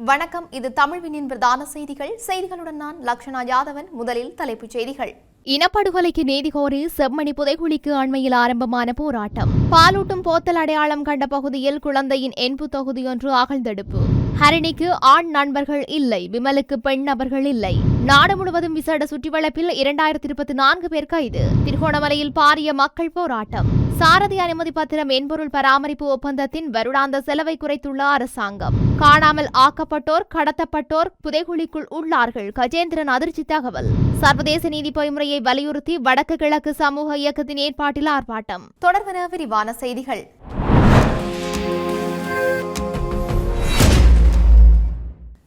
வணக்கம். இது தமிழ்வினின் பிரதான செய்திகள். செய்திகளுடன் நான் லக்ஷனா யாதவன். முதலில் தலைப்புச் செய்திகள். இனப்படுகொலைக்கு நீதி கோரி செம்மணி புதைகுழிக்கு அண்மையில் ஆரம்பமான போராட்டம். பாலூட்டும் போத்தல் அடையாளம் கண்ட பகுதியில் குழந்தையின் என்பு தொகுதியொன்று அகழ்ந்தெடுப்பு. ஹரிணிக்கு ஆண் நண்பர்கள் இல்லை விமலுக்கு பெண் நபர்கள் இல்லை. நாடு முழுவதும் விசேட சுற்றிவளைப்பில் இரண்டாயிரத்தி இருபத்தி நான்கு பேர் கைது. திருகோணமலையில் பாரிய மக்கள் போராட்டம். சாரதி அனுமதி பத்திரம் மென்பொருள் பராமரிப்பு ஒப்பந்தத்தின் வருடாந்த செலவை குறைத்துள்ள அரசாங்கம். காணாமல் ஆக்கப்பட்டோர் கடத்தப்பட்டோர் புதைகுழிக்குள் உள்ளார்கள். கஜேந்திரன் அதிர்ச்சி தகவல். சர்வதேச நீதி பொறிமுறையை வலியுறுத்தி வடக்கு கிழக்கு சமூக இயக்கத்தின் ஏற்பாட்டில் ஆர்ப்பாட்டம். தொடர்பென விரிவான செய்திகள்.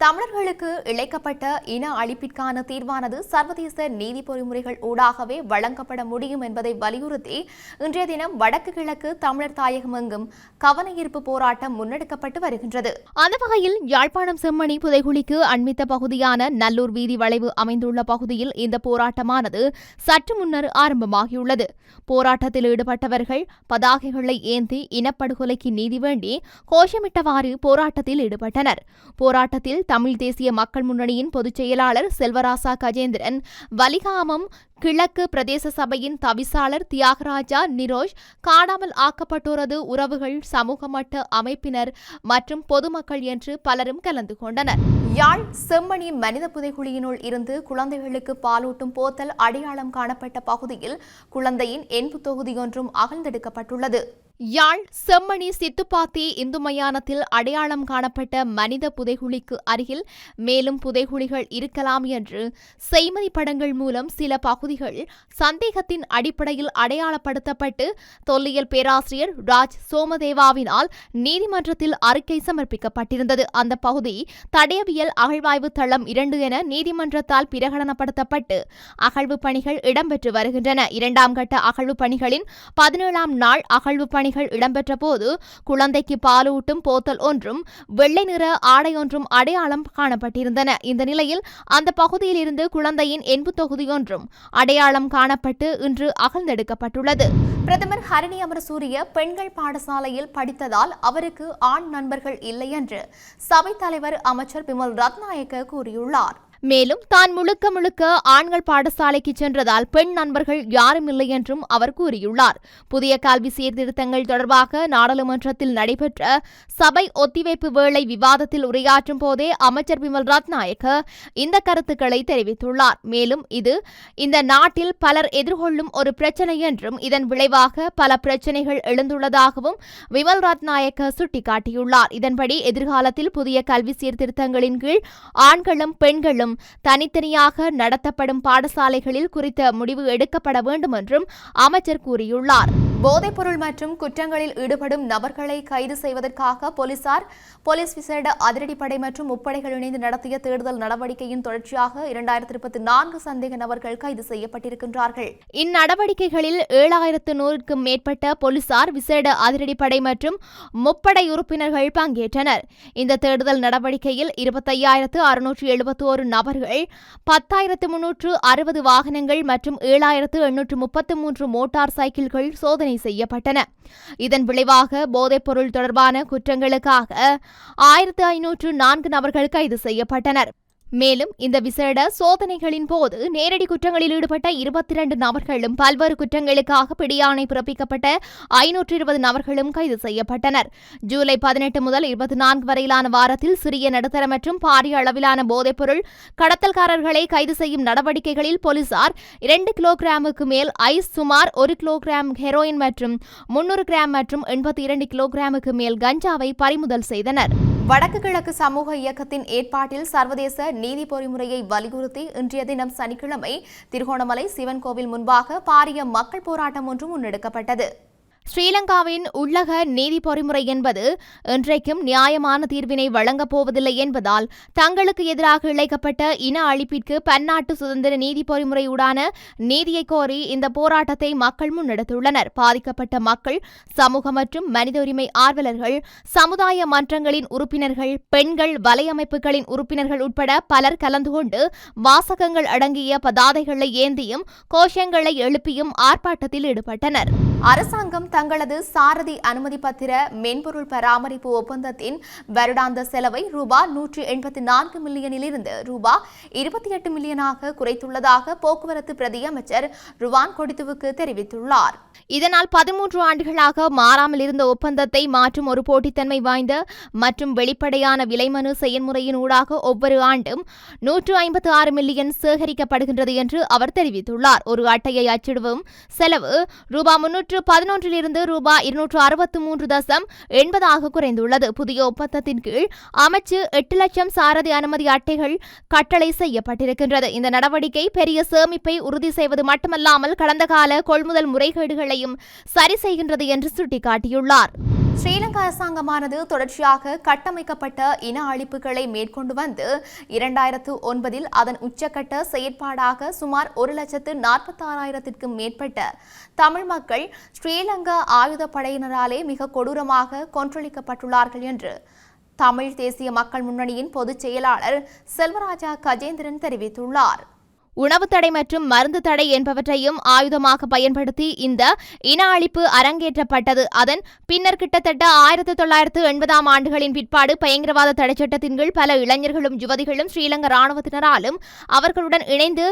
தமிழர்களுக்கு இழைக்கப்பட்ட இன அழிப்பிற்கான தீர்வானது சர்வதேச நீதி பொறிமுறைகள் ஊடாகவே வழங்கப்பட முடியும் என்பதை வலியுறுத்தி இன்றைய தினம் வடக்கு கிழக்கு தமிழர் தாயகம் எங்கும் கவனஈர்ப்பு போராட்டம் முன்னெடுக்கப்பட்டு வருகின்றது. அந்த வகையில் யாழ்ப்பாணம் செம்மணி புதைகுழிக்கு அண்மித்த பகுதியான நல்லூர் வீதி வளைவு அமைந்துள்ள பகுதியில் இந்த போராட்டமானது சற்று முன்னர் ஆரம்பமாகியுள்ளது. போராட்டத்தில் ஈடுபட்டவர்கள் பதாகைகளை ஏந்தி இனப்படுகொலைக்கு நீதி வேண்டி கோஷமிட்டவாறு போராட்டத்தில் ஈடுபட்டனர். போராட்டத்தில் தமிழ் தேசிய மக்கள் முன்னணியின் பொதுச் செயலாளர் செல்வராசா கஜேந்திரன் வலிகாமம் கிழக்கு பிரதேச சபையின் தவிசாளர் தியாகராஜா நிரோஷ் காணாமல் ஆக்கப்பட்டோரது உறவுகள் சமூக மட்ட அமைப்பினர் மற்றும் பொதுமக்கள் என்று பலரும் கலந்து கொண்டனர். யாழ் செம்மணி மனித புதைகுழியினுள் இருந்து குழந்தைகளுக்கு பாலூட்டும் போத்தல் அடையாளம் காணப்பட்ட பகுதியில் குழந்தையின் என்பு தொகுதியொன்றும் அகழ்ந்தெடுக்கப்பட்டுள்ளது. யாழ் செம்மணி சித்துப்பாத்தி இந்து மயானத்தில் அடையாளம் காணப்பட்ட மனித புதைகுழிக்கு அருகில் மேலும் புதைகுழிகள் இருக்கலாம் என்று செய்மதி படங்கள் மூலம் சில பகுதிகள் சந்தேகத்தின் அடிப்படையில் அடையாளப்படுத்தப்பட்டு தொல்லியல் பேராசிரியர் ராஜ் சோமதேவாவினால் நீதிமன்றத்தில் அறிக்கை சமர்ப்பிக்கப்பட்டிருந்தது. அந்த பகுதி தடயவியல் அகழ்வாய்வு தளம் இரண்டு என நீதிமன்றத்தால் பிரகடனப்படுத்தப்பட்டு அகழ்வு பணிகள் இடம்பெற்று வருகின்றன. இரண்டாம் கட்ட அகழ்வு பணிகளின் பதினேழாம் நாள் அகழ்வு பணி பணிகள் இடம்பெற்ற போது குழந்தைக்கு பாலூட்டும் போத்தல் ஒன்றும் வெள்ளை நிற ஆடை ஒன்றும் அடையாளம் காணப்பட்டிருந்தன. இந்த நிலையில் அந்த பகுதியில் இருந்து குழந்தையின் என்பு தொகுதி ஒன்றும் அடையாளம் காணப்பட்டு இன்று அகழ்ந்தெடுக்கப்பட்டுள்ளது. பிரதமர் ஹரணி அமரசூரிய பெண்கள் பாடசாலையில் படித்ததால் அவருக்கு ஆண் நண்பர்கள் இல்லை என்று சபைத் தலைவர் அமைச்சர் பிமல் ரத்நாயக்க கூறியுள்ளார். மேலும் தான் முழுக்க முழுக்க ஆண்கள் பாடசாலைக்கு சென்றதால் பெண் நண்பர்கள் யாரும் இல்லை என்றும் அவர் கூறியுள்ளார். புதிய கல்வி சீர்திருத்தங்கள் தொடர்பாக நாடாளுமன்றத்தில் நடைபெற்ற சபை ஒத்திவைப்பு வேளை விவாதத்தில் உரையாற்றும் போதே அமைச்சர் பிமல் ரத்நாயக்க இந்த கருத்துக்களை தெரிவித்துள்ளார். மேலும் இது இந்த நாட்டில் பலர் எதிர்கொள்ளும் ஒரு பிரச்சனை என்றும் இதன் விளைவாக பல பிரச்சனைகள் எழுந்துள்ளதாகவும் விமல் ரத்நாயக்க சுட்டிக்காட்டியுள்ளார். இதன்படி எதிர்காலத்தில் புதிய கல்வி சீர்திருத்தங்களின் கீழ் ஆண்களும் பெண்களும் தனித்தனியாக நடத்தப்படும் பாடசாலைகளில் குறித்த முடிவு எடுக்கப்பட வேண்டும் என்றும் அமைச்சர் கூறியுள்ளார். போதைப்பொருள் மற்றும் குற்றங்களில் ஈடுபடும் நபர்களை கைது செய்வதற்காக போலீசார் போலீஸ் விசேட அதிரடிப்படை மற்றும் முப்படைகள் இணைந்து நடத்திய தேடுதல் நடவடிக்கையின் தொடர்ச்சியாக இரண்டாயிரத்தி இருபத்தி நான்கு சந்தேக நபர்கள் கைது செய்யப்பட்டிருக்கின்றார்கள். இந்நடவடிக்கைகளில் ஏழாயிரத்து நூறுக்கும் மேற்பட்ட போலீசார் விசேட அதிரடிப்படை மற்றும் முப்படை உறுப்பினர்கள் பங்கேற்றனர். இந்த தேடுதல் நடவடிக்கையில் இருபத்தையாயிரத்து அறுநூற்று எழுபத்தி ஒரு நபர்கள் பத்தாயிரத்து முன்னூற்று அறுபது வாகனங்கள் மற்றும் ஏழாயிரத்து எண்ணூற்று முப்பத்து மூன்று மோட்டார் சைக்கிள்கள் சோதனை செய்யப்பட்டன. இதன் விளைவாக போதைப்பொருள் தொடர்பான குற்றங்களுக்காக ஆயிரத்து ஐநூற்று நான்கு நபர்கள் கைது செய்யப்பட்டனர். மேலும் இந்த விசேட சோதனைகளின் போது நேரடி குற்றங்களில் ஈடுபட்ட இருபத்தி இரண்டு நபர்களும் பல்வேறு குற்றங்களுக்காக பிடியாணை பிறப்பிக்கப்பட்ட ஐநூற்று இருபது நபர்களும் கைது செய்யப்பட்டனர். ஜூலை பதினெட்டு முதல் இருபத்தி நான்கு வரையிலான வாரத்தில் சிறிய நடுத்தர மற்றும் பாரிய அளவிலான போதைப்பொருள் கடத்தல்காரர்களை கைது செய்யும் நடவடிக்கைகளில் போலீசார் இரண்டு கிலோகிராமுக்கு மேல் ஐஸ் சுமார் ஒரு கிலோகிராம் ஹெரோயின் மற்றும் முன்னூறு கிராம் மற்றும் எண்பத்தி இரண்டு கிலோகிராமுக்கு மேல் கஞ்சாவை பறிமுதல் செய்தனர். வடக்கு கிழக்கு சமூக இயக்கத்தின் ஏற்பாட்டில் சர்வதேச நீதி பொறிமுறையை வலியுறுத்தி இன்றைய தினம் சனிக்கிழமை திருகோணமலை சிவன் கோவில் முன்பாக பாரிய மக்கள் போராட்டம் ஒன்று முன்னெடுக்கப்பட்டது. ஸ்ரீலங்காவின் உள்ளக நீதி பொறிமுறை என்பது இன்றைக்கும் நியாயமான தீர்வினை வழங்கப் போவதில்லை என்பதால் தங்களுக்கு எதிராக இழைக்கப்பட்ட இன அழிப்பிற்கு பன்னாட்டு சுதந்திர நீதி பொறிமுறையுடான நீதியை கோரி இந்த போராட்டத்தை மக்கள் முன்னெடுத்துள்ளனர். பாதிக்கப்பட்ட மக்கள் சமூக மற்றும் மனித உரிமை ஆர்வலர்கள் சமுதாய மன்றங்களின் உறுப்பினர்கள் பெண்கள் வலையமைப்புகளின் உறுப்பினர்கள் உட்பட பலர் கலந்து கொண்டு வாசகங்கள் அடங்கிய பதாதைகளை ஏந்தியும் கோஷங்களை எழுப்பியும் ஆர்ப்பாட்டத்தில் ஈடுபட்டனர். அரசாங்கம் தங்களது சாரதி அனுமதி பத்திர மென்பொருள் பராமரிப்பு ஒப்பந்தத்தின் வருடாந்த செலவை ரூபாய் நூற்றி எண்பத்தி நான்கு மில்லியனிலிருந்து ரூபாய் இருபத்தி எட்டு மில்லியனாக குறைத்துள்ளதாக போக்குவரத்து பிரதி அமைச்சர் ருவான் கொடித்துவுக்கு தெரிவித்துள்ளார். இதனால் பதிமூன்று ஆண்டுகளாக மாறாமல் இருந்த ஒப்பந்தத்தை மாற்றும் ஒரு போட்டித்தன்மை வாய்ந்த மற்றும் வெளிப்படையான விலைமனு செயல்முறையின் ஊடாக ஒவ்வொரு ஆண்டும் நூற்று ஐம்பத்து ஆறு மில்லியன் சேகரிக்கப்படுகின்றது என்று அவர் தெரிவித்துள்ளார். ஒரு அட்டையை அச்சிடுவும். செலவு ரூபாய் முன்னூற்று பதினொன்றிலிருந்து ரூபாய் இருநூற்று அறுபத்து மூன்று தசம் எண்பதாக குறைந்துள்ளது. புதிய ஒப்பந்தத்தின் கீழ் அமைச்சு எட்டு லட்சம் சாரதி அனுமதி அட்டைகள் கட்டளை செய்யப்பட்டிருக்கின்றது. இந்த நடவடிக்கை பெரிய சேமிப்பை உறுதி செய்வது மட்டுமல்லாமல் கடந்த கால கொள்முதல் முறைகேடுகளையும் சரி செய்கின்றது என்று சுட்டிக்காட்டியுள்ளார். ஸ்ரீலங்கா அரசாங்கமானது தொடர்ச்சியாக கட்டமைக்கப்பட்ட இன அழிப்புகளை மேற்கொண்டு வந்து இரண்டாயிரத்து ஒன்பதில் அதன் உச்சக்கட்ட செயற்பாடாக சுமார் ஒரு லட்சத்து நாற்பத்தாறாயிரத்திற்கும் மேற்பட்ட தமிழ் மக்கள் ஸ்ரீலங்கா ஆயுதப்படையினராலே மிக கொடூரமாக கொன்றளிக்கப்பட்டுள்ளார்கள் என்று தமிழ் தேசிய மக்கள் முன்னணியின் பொதுச் செயலாளர் செல்வராஜா கஜேந்திரன் தெரிவித்துள்ளார். உணவு தடை மற்றும் மருந்து தடை என்பவற்றையும் ஆயுதமாக பயன்படுத்தி இந்த இன அழிப்பு அரங்கேற்றப்பட்டது. அதன் பின்னர் கிட்டத்தட்ட ஆயிரத்தி தொள்ளாயிரத்து எண்பதாம் ஆண்டுகளின் பிற்பாடு பயங்கரவாத தடை சட்டத்தின் கீழ் பல இளைஞர்களும் யுவதிகளும் ஸ்ரீலங்கா ராணுவத்தினராலும் அவர்களுடன் இணைந்து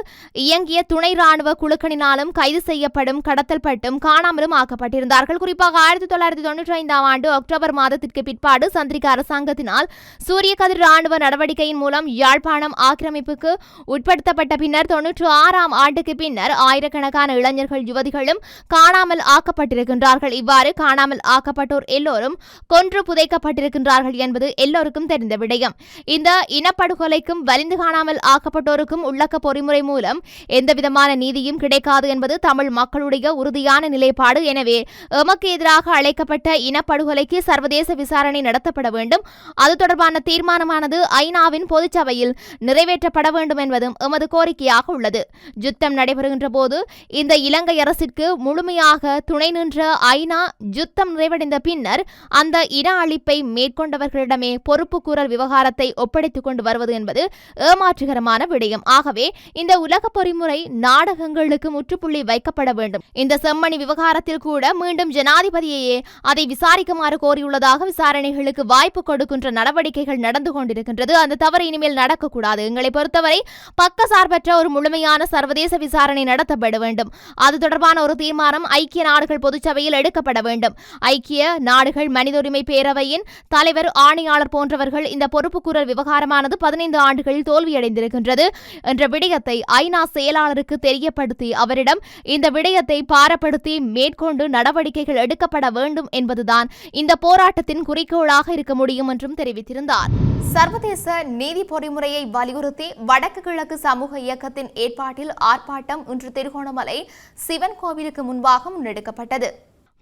இயங்கிய துணை ராணுவ குழுக்களினாலும் கைது செய்யப்படும் கடத்தல்பட்டும் காணாமலும் ஆக்கப்பட்டிருந்தார்கள். குறிப்பாக ஆயிரத்தி தொள்ளாயிரத்தி தொன்னூற்றி ஐந்தாம் ஆண்டு அக்டோபர் மாதத்திற்கு பிற்பாடு சந்திரிகா அரசாங்கத்தினால் சூரிய கதிர் ராணுவ நடவடிக்கையின் மூலம் யாழ்ப்பாணம் ஆக்கிரமிப்புக்கு உட்படுத்தப்பட்ட பின்னர் தொன்னூற்று ஆறாம் ஆண்டுக்கு பின்னர் ஆயிரக்கணக்கான இளைஞர்கள் யுவதிகளும் காணாமல் ஆக்கப்பட்டிருக்கின்றார்கள். இவ்வாறு காணாமல் ஆக்கப்பட்டோர் எல்லோரும் கொன்று புதைக்கப்பட்டிருக்கின்றார்கள் என்பது எல்லோருக்கும் தெரிந்த விடயம். இந்த இனப்படுகொலைக்கும் வலிந்து காணாமல் ஆக்கப்பட்டோருக்கும் உள்ளக்க பொறிமுறை மூலம் எந்தவிதமான நீதியும் கிடைக்காது என்பது தமிழ் மக்களுடைய உறுதியான நிலைப்பாடு. எனவே எமக்கு எதிராக அழைக்கப்பட்ட இனப்படுகொலைக்கு சர்வதேச விசாரணை நடத்தப்பட வேண்டும். அது தொடர்பான தீர்மானமானது ஐநாவின் பொதுச்சபையில் நிறைவேற்றப்பட வேண்டும் என்பதும் எமது கோரிக்கையாக உள்ளது. யுத்தம் நடைபெறுகின்ற போது இந்த இலங்கை அரசிற்கு முழுமையாக துணை நின்ற ஐநா யுத்தம் நிறைவடைந்த பின்னர் அந்த இன அழிப்பை மேற்கொண்டவர்களிடமே பொறுப்புக்கூறல் விவகாரத்தை ஒப்படைத்துக் கொண்டு வருவது என்பது ஏமாற்றுகரமான விடயம். ஆகவே இந்த உலக பொறிமுறை நாடகங்களுக்கு முற்றுப்புள்ளி வைக்கப்பட வேண்டும். இந்த செம்மணி விவகாரத்தில் கூட மீண்டும் ஜனாதிபதியையே அதை விசாரிக்குமாறு கோரியுள்ளதாக விசாரணைகளுக்கு வாய்ப்பு கொடுக்கின்ற நடவடிக்கைகள் நடந்து கொண்டிருக்கின்றது. அந்த தவறு இனிமேல் நடக்கக்கூடாது. எங்களை பொறுத்தவரை பக்கசார்பற்ற ஒரு முழுமையான சர்வதேச விசாரணை நடத்தப்பட வேண்டும். அது தொடர்பான ஒரு தீர்மானம் ஐக்கிய நாடுகள் பொதுச்சபையில் எடுக்கப்பட வேண்டும். ஐக்கிய நாடுகள் மனித உரிமை பேரவையின் தலைவர் ஆணையாளர் போன்றவர்கள் இந்த பொறுப்புக்கூறல் விவகாரமானது பதினைந்து ஆண்டுகளில் தோல்வியடைந்திருக்கின்றது என்ற விடயத்தை ஐநா செயலாளருக்கு தெரியப்படுத்தி அவரிடம் இந்த விடயத்தை பாரப்படுத்தி மேற்கொண்டு நடவடிக்கைகள் எடுக்கப்பட வேண்டும் என்பதுதான் இந்த போராட்டத்தின் குறிக்கோளாக இருக்க முடியும் என்றும் தெரிவித்திருந்தார். சர்வதேச நீதி பொறிமுறையை வலியுறுத்தி வடக்கு கிழக்கு சமூக இயக்கத்தின் ஏற்பாட்டில் ஆர்ப்பாட்டம் இன்று திருகோணமலை சிவன் கோவிலுக்கு முன்பாக முன்னெடுக்கப்பட்டது.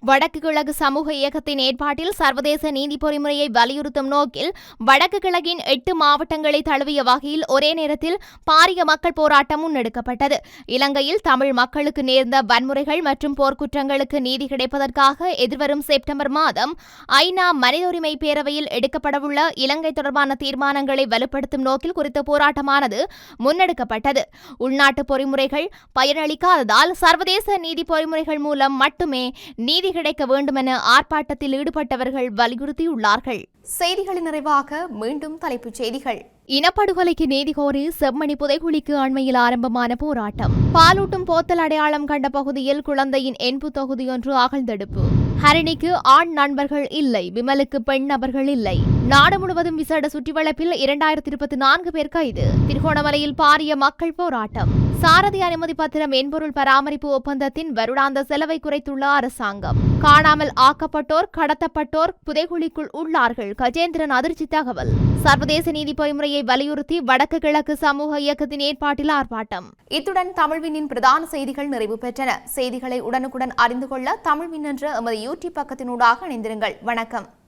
வடக்கு கிழக்கு சமூக இயக்கத்தின் ஏற்பாட்டில் சர்வதேச நீதி பொறிமுறையை வலியுறுத்தும் நோக்கில் வடக்கு கிழக்கின் எட்டு மாவட்டங்களை தழுவிய வகையில் ஒரே நேரத்தில் பாரிய மக்கள் போராட்டம் முன்னெடுக்கப்பட்டது. இலங்கையில் தமிழ் மக்களுக்கு நேர்ந்த வன்முறைகள் மற்றும் போர்க்குற்றங்களுக்கு நீதி கிடைப்பதற்காக எதிர்வரும் செப்டம்பர் மாதம் ஐநா மனித உரிமை பேரவையில் எடுக்கப்படவுள்ள இலங்கை தொடர்பான தீர்மானங்களை வலுப்படுத்தும் நோக்கில் குறித்த போராட்டமானது முன்னெடுக்கப்பட்டது. உள்நாட்டு பொறிமுறைகள் பயனளிக்காததால் சர்வதேச நீதி பொறிமுறைகள் மூலம் மட்டுமே நீதி கிடைக்க வேண்டுமென ஆர்ப்பாட்டத்தில் ஈடுபட்டவர்கள் வலியுறுத்தியுள்ளார்கள். செய்திகளின் நிறைவாக மீண்டும் தலைப்புச் செய்திகள். இனப்படுகொலைக்கு நீதி கோரி செம்மணி புதைகுழிக்கு அண்மையில் ஆரம்பமான போராட்டம். பாலூட்டும் போத்தல் அடையாளம் கண்ட பகுதியில் குழந்தையின் என்பு தொகுதியொன்று அகழ்ந்தெடுப்பு. ஹரிணிக்கு ஆண் நண்பர்கள் இல்லை விமலுக்கு பெண் நபர்கள் இல்லை. நாடு முழுவதும் விசேட சுற்றிவளைப்பில் இரண்டாயிரத்தி இருபத்தி நான்கு பேர் கைது. திருகோணமலையில் பாரிய மக்கள் போராட்டம். சாரதி அனுமதி பத்திரம் மென்பொருள் பராமரிப்பு ஒப்பந்தத்தின் வருடாந்த செலவை குறைத்துள்ள அரசாங்கம். காணாமல் ஆக்கப்பட்டோர் கடத்தப்பட்டோர் புதைகுழிக்குள் உள்ளார்கள். கஜேந்திரன் அதிர்ச்சி தகவல். சர்வதேச நீதி பொறிமுறையை வலியுறுத்தி வடக்கு கிழக்கு சமூக இயக்கத்தின் ஏற்பாட்டில் ஆர்ப்பாட்டம். இத்துடன் தமிழ்வினின் பிரதான செய்திகள் நிறைவு பெற்றன. செய்திகளை உடனுக்குடன் அறிந்து கொள்ள தமிழ்வின் என்ற எமது யூடியூப் பக்கத்தினூடாக இணைந்திருங்கள். வணக்கம்.